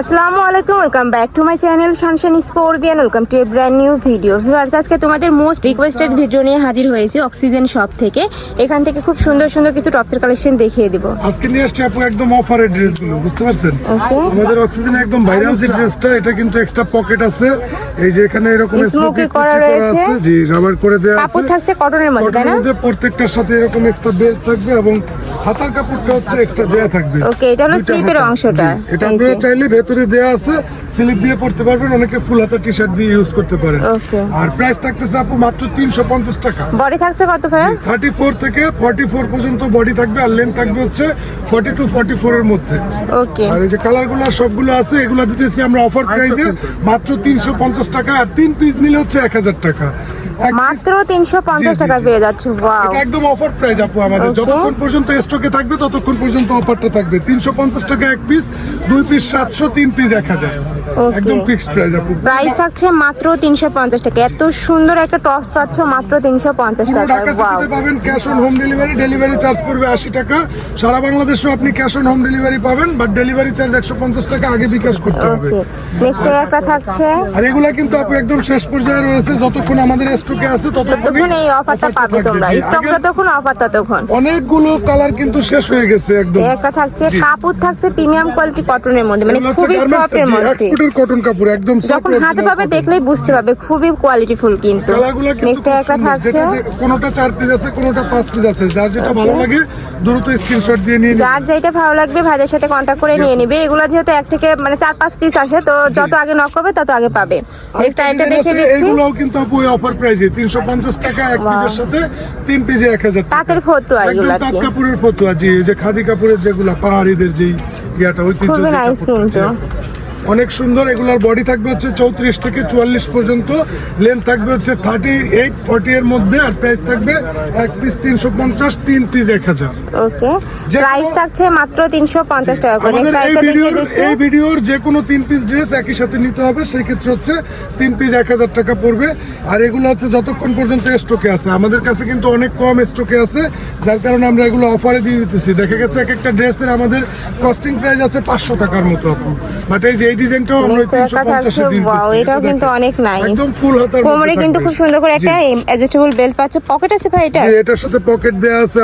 আসসালামু আলাইকুম welcome back to my channel শানশান স্পোর্বিয়ান welcome to a brand new video viewers আজকে তোমাদের মোস্ট রিকোয়েস্টেড ভিডিও নিয়ে হাজির হয়েছি অক্সিজেন শপ থেকে। এখান থেকে খুব সুন্দর সুন্দর কিছু টপসের কালেকশন দেখিয়ে দিব। আজকে নিয়ে আসছি আপু একদম অফারের ড্রেসগুলো বুঝতে পারছেন? আমাদের অক্সিজেনে একদম ভাইরাল যে ড্রেসটা এটা কিন্তু এক্সট্রা পকেট আছে। এই যে এখানে এরকম স্মোকি করা রয়েছে। জি রাবার করে দেওয়া আছে। কাপড় থাকছে কটনের মধ্যে তাই না? প্রত্যেকটার সাথে এরকম এক্সট্রা বেল্ট থাকবে এবং হাতার কাপড়টা হচ্ছে এক্সট্রা দেয়া থাকবে। Okay, এটা হলো স্লিপের অংশটা। এটা। চাইলে ভেতরে দেয়া আছে স্লিপ দিয়ে পড়তে পারবেন অনেকে ফুল হাতা টি শার্ট দিয়ে ইউজ করতে পারেন। আর প্রাইস থাকতেছে আপু মাত্র তিনশো পঞ্চাশ টাকা। বডি থাকছে কত ভাইয়া? থার্টি ফোর থেকে ফর্টি ফোর পর্যন্ত বডি থাকবে আর লেন্থ থাকবে হচ্ছে ফর্টি টু ফর্টি ফোর এর মধ্যে। ওকে আর এই যে কালারগুলো সবগুলো আছে এগুলো দিতেছি আমরা অফার প্রাইসে মাত্র তিনশো পঞ্চাশ টাকা আর তিন পিস নিলে হচ্ছে এক হাজার টাকা। মাত্র তিনশো পঞ্চাশ জি, জি, টাকা জি। পেয়ে যাচ্ছে ওয়াও এটা একদম অফার প্রাইস আপু আমাদের যতক্ষণ পর্যন্ত স্টকে থাকবে ততক্ষণ পর্যন্ত অফারটা থাকবে তিনশো পঞ্চাশ টাকা এক পিস দুই পিস সাতশো তিন পিস এক হাজার Okay. একদম ফিক্সড প্রাইস আপু। প্রাইস থাকছে মাত্র তিনশো পঞ্চাশ টাকা। এত সুন্দর একটা টপস পাচ্ছ মাত্র তিনশো পঞ্চাশ পুরো টাকা ঢাকা ওয়াও সিটিতে পাবেন cash on home delivery delivery charge পড়বে আশি টাকা। সারা বাংলাদেশেও আপনি ক্যাশ অন হোম ডেলিভারি পাবেন বাট ডেলিভারি চার্জ একশো পঞ্চাশ টাকা আগে বিকাশ করতে হবে। নেক্সট একটা থাকছে। আর এগুলা কিন্তু আপু একদম শেষ পর্যায়ে রয়েছে যতক্ষণ আমাদের স্টকে আছে ততক্ষণ এই অফারটা পাবে তোমরা। স্টক যতক্ষণ অফার ততক্ষণ। অনেকগুলো কালার কিন্তু শেষ হয়ে গেছে একদম। একটা থাকছে কাপড় থাকছে প্রিমিয়াম কোয়ালিটি কটনের মধ্যে মানে খুবই সফটের জি, মধ্যে। Exported cotton কাপড় একদম যখন হাতে পাবে দেখলেই বুঝতে পারবে খুবই কোয়ালিটিফুল কিন্তু। নেক্সট একটা থাকছে। কোনোটা চার পিস আছে কোনটা পাঁচ পিস আছে। যার যেটা ভালো লাগে দ্রুত স্ক্রিনশট দিয়ে নিয়ে যার যেটা ভালো লাগবে ভাইদের সাথে কন্ট্যাক্ট করে নিয়ে নিবে। এগুলো যেহেতু এক থেকে মানে চার পাঁচ পিস আসে তো যত আগে নক করবে তত আগে পাবে। নেক্সট আরেকটা আইটা দেখে দিচ্ছি। এগুলোও কিন্তু আপু অফার প্রাইসে তিনশো পঞ্চাশ টাকা এক পিসের সাথে তিন পিসে এক হাজার টাকা। তাঁতের ফতুয়া এগুলো তাঁত কাপড়ের ফতুয়া জি এই যে খাদি কাপড়ের যেগুলো পাহাড়িদের যেই ইয়াটা ঐতিহ্য খুবই কিন্তু। অনেক সুন্দর এগুলার বডি থাকবে হচ্ছে চৌত্রিশ থেকে চুয়াল্লিশ পর্যন্ত লেন্থ থাকবে হচ্ছে থার্টি এইট ফর্টি এর মধ্যে আর প্রাইস থাকবে এক পিস তিনশো পঞ্চাশ তিন পিস এক হাজার। ওকে প্রাইস থাকছে মাত্র তিনশো পঞ্চাশ টাকা করে। এই ভিডিওর এই ভিডিওর যে কোনো তিন পিস ড্রেস একই সাথে নিতে হবে সেই ক্ষেত্রে হচ্ছে তিন পিস এক হাজার টাকা পড়বে। আর এগুলো হচ্ছে যতক্ষণ পর্যন্ত স্টকে আছে। আমাদের কাছে কিন্তু অনেক কম স্টকে আছে যার কারণে আমরা এগুলো অফারে দিয়ে দিতেছি। দেখা গেছে এক একটা ড্রেসের আমাদের কস্টিং প্রাইস আছে পাঁচশো টাকার মতো বাট এই যে এই ডিজাইনটাও আমরা ওয়াও এটাও কিন্তু অনেক নাইস একদম ফুল হাতার কোমরে কিন্তু খুব সুন্দর করে একটা অ্যাডজাস্টেবল বেল্ট পাচ্ছ। পকেট আছে ভাই এটা এটার সাথে পকেট দেয়া আছে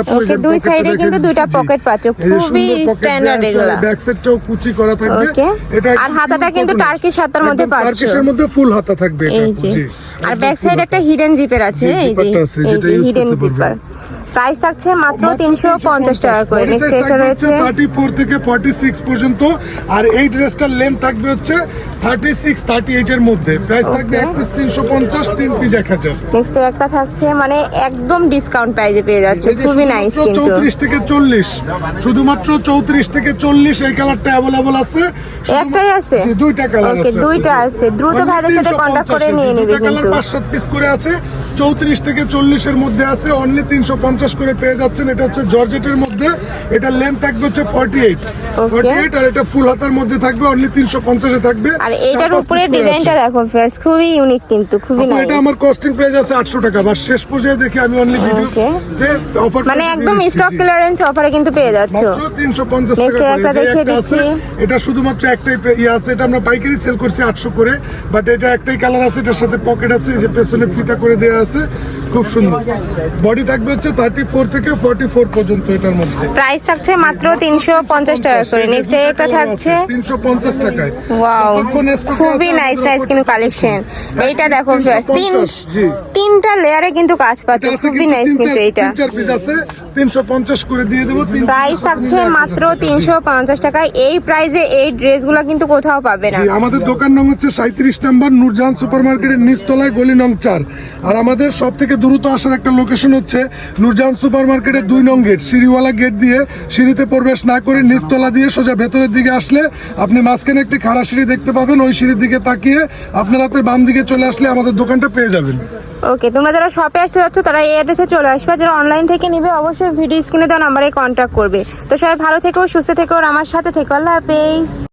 দুই এ কিন্তু দুইটা pocket পাচ্ছ। খুবই standard এগুলা। ব্যাক সাইডটাও কুচি করা থাকবে। এটা আর হাতাটা কিন্তু cotton। টার্কিশ হাতার মধ্যে একদম পাচ্ছ টার্কিশের মধ্যে ফুল হাতা থাকবে এটা আর ব্যাক সাইড একটা হিডেন জিপের আছে এই যে। Hidden zipper. প্রাইস থাকছে মাত্র মাত্র তিনশো পঞ্চাশ টাকা করে Body নেক্সট size একটা থাকবে রয়েছে হচ্ছে 34 থেকে 46 পর্যন্ত আর এই ড্রেসটার লেন্থ থাকবে হচ্ছে 36 38 এর মধ্যে প্রাইস থাকবে Okay. এক পিস 350 তিন পিস 1000 নেক্সট একটা থাকছে মানে একদম ডিসকাউন্ট প্রাইসে পেয়ে যাচ্ছে এই যে খুবই নাইস শুধুমাত্র কিন্তু 34 থেকে 40 শুধুমাত্র 34 থেকে 40 এই কালারটা अवेलेबल আছে শুধুমাত্র- একটাই আছে? জি, দুইটা কালার Okay, আছে দুইটা আছে। দ্রুত Only ভাইদের সাথে 350 contact করে জি, নিয়ে নিবে দুইটা কালার কিন্তু। 5 7 পিস করে আছে 34 থেকে 40 এর মধ্যে আছে অনলি 350 করে পেয়ে যাচ্ছেন এটা হচ্ছে জর্জেটের মধ্যে এটা লেন্থ থাকবে হচ্ছে 48 48 আর এটা ফুল হাতার মধ্যে থাকবে অনলি 350 এ থাকবে। আর পাঁচ উপরে ডিজাইনটা। দেখো ফ্রেন্ডস খুবই ইউনিক কিন্তু খুবই নাইস এটা আমার কস্টিং প্রাইস আছে 800 টাকা বা শেষ পর্যায়ে দেখে আমি অনলি ভিডিও Okay. অফার মানে একদম স্টক ক্লিয়ারেন্স অফারে কিন্তু পেয়ে যাচ্ছ। 350 Next টাকা যে এটা শুধুমাত্র একটাই ইয়ে আছে এটা আমরা পাইকারি সেল করছি 800 করে বাট এটা একটাই কালার আছে এটার সাথে পকেট আছে যে পেছনে ফিতা করে দেওয়া আছে। খুব সুন্দর। বডি থাকবে হচ্ছে 34 থেকে 44 পর্যন্ত এটার মধ্যে। প্রাইস থাকছে মাত্র তিনশো পঞ্চাশ টাকা করে। নেক্সট এটা থাকছে 350 টাকায়। ওয়াও খুবই নাইস নাইস কিন্তু কালেকশন এইটা দেখো তিন 350, তিনটা লেয়ারে কিন্তু কাজ পাচ্ছে। খুবই নাইস কিন্তু এইটা। 350 করে দিয়ে দেবো প্রাইস থাকছে নিলে 1000 মাত্র টাকা। তিনশো পঞ্চাশ টাকায়। এই প্রাইসে এই ড্রেসগুলো কিন্তু কোথাও পাবে না। আমাদের দোকান নং হচ্ছে সাঁত্রিশ নাম্বার নূরজাহান সুপার মার্কেটের নিচতলায় গলি নং চার। আর আমাদের সব থেকে দ্রুত আসার একটা লোকেশন হচ্ছে নূরজাহান সুপার মার্কেটের দুই নং গেট। সিঁড়িওয়ালা গেট দিয়ে সিঁড়িতে প্রবেশ না করে নিচতলা দিয়ে সোজা ভেতরের দিকে আসলে আপনি মাঝখানে একটি খাড়া সিঁড়ি দেখতে পাবেন। ওই সিঁড়ির দিকে তাকিয়ে আপনার হাতের বাম দিকে চলে আসলে আমাদের দোকানটা পেয়ে যাবেন। ওকে তোমরা যারা শপে আসতে যাচ্ছ, তারা এই অ্যাড্রেসে চলে আসবে। যারা অনলাইন থেকে নিবে, অবশ্যই ভিডিও স্ক্রিনে দেওয়া নাম্বারে কন্ট্যাক্ট করবে। তো সবাই ভালো থেকো, সুস্থ থেকো, আর আমার সাথে থেকো। আল্লাহ হাফেজ।